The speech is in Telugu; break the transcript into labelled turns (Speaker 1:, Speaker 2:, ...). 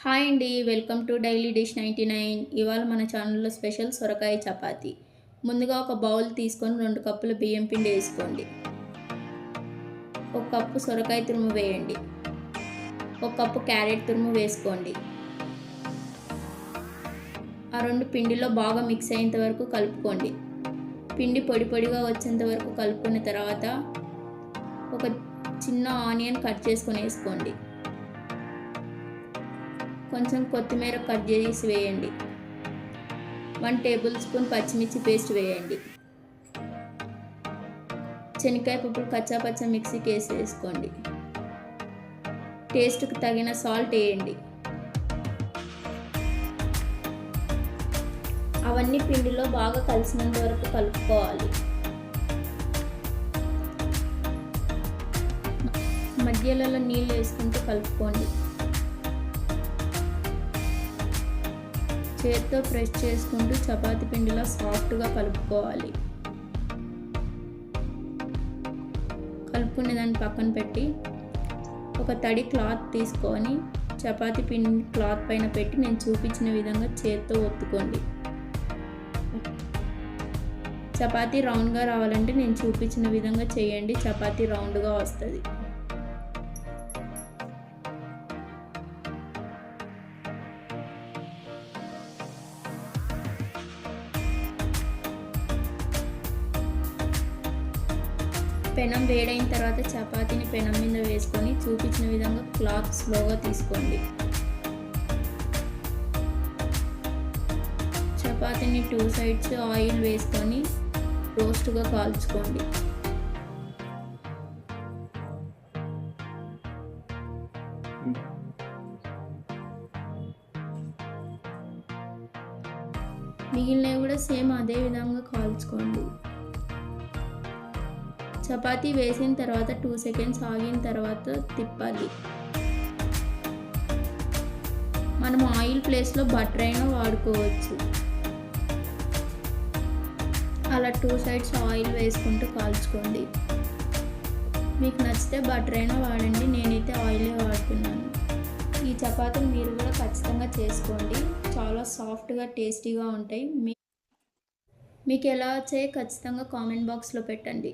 Speaker 1: హాయ్ అండి welcome to daily dish ninety nine. ఇవాళ మన ఛానల్లో స్పెషల్ సొరకాయ చపాతి. ముందుగా ఒక బౌల్ తీసుకొని రెండు కప్పుల బియ్యం పిండి వేసుకోండి. ఒక కప్పు సొరకాయ తురుము వేయండి. ఒక కప్పు క్యారెట్ తురుము వేసుకోండి. ఆ రెండు పిండిలో బాగా మిక్స్ అయ్యేంత వరకు కలుపుకోండి. పిండి పొడి పొడిగా వచ్చేంత వరకు కలుపుకున్న తర్వాత ఒక చిన్న ఆనియన్ కట్ చేసుకొని వేసుకోండి. కొంచెం కొత్తిమీర కట్ చేసి వేయండి. వన్ టేబుల్ స్పూన్ పచ్చిమిర్చి పేస్ట్ వేయండి. శనక్కాయ పప్పులు కచ్చా పచ్చ మిక్సీకి వేసి వేసుకోండి. టేస్ట్కి తగిన సాల్ట్ వేయండి. అవన్నీ పిండిలో బాగా కలిసినంత వరకు కలుపుకోవాలి. మధ్యలలో నీళ్ళు వేసుకుంటూ కలుపుకోండి. చేత్తో ప్రెస్ చేసుకుంటూ చపాతి పిండిలో సాఫ్ట్గా కలుపుకోవాలి. కలుపుకునే దాన్ని పక్కన పెట్టి ఒక తడి క్లాత్ తీసుకొని చపాతి పిండి క్లాత్ పైన పెట్టి నేను చూపించిన విధంగా చేత్తో ఒత్తుకోండి. చపాతీ రౌండ్గా రావాలంటే నేను చూపించిన విధంగా చేయండి. చపాతీ రౌండ్గా వస్తుంది. పెనం వేడైన తర్వాత చపాతీని పెనం మీద వేసుకొని చూపించిన విధంగా క్లాత్ స్లోగా తీసుకోండి. చపాతీని టూ సైడ్స్ ఆయిల్ వేసుకొని రోస్ట్గా కాల్చుకోండి. మిగిలినవి కూడా సేమ్ అదే విధంగా కాల్చుకోండి. చపాతీ వేసిన తర్వాత టూ సెకండ్స్ ఆగిన తర్వాత తిప్పాలి మనం ఆయిల్ ప్లేస్లో బటర్ అయినా వాడుకోవచ్చు. అలా టూ సైడ్స్ ఆయిల్ వేసుకుంటూ కాల్చుకోండి. మీకు నచ్చితే బటర్ అయినా వాడండి నేనైతే ఆయిలే వాడుతున్నాను. ఈ చపాతీలు మీరు కూడా ఖచ్చితంగా చేసుకోండి. చాలా సాఫ్ట్గా టేస్టీగా ఉంటాయి. మీ మీకు ఎలా వచ్చాయో ఖచ్చితంగా కామెంట్ బాక్స్లో పెట్టండి.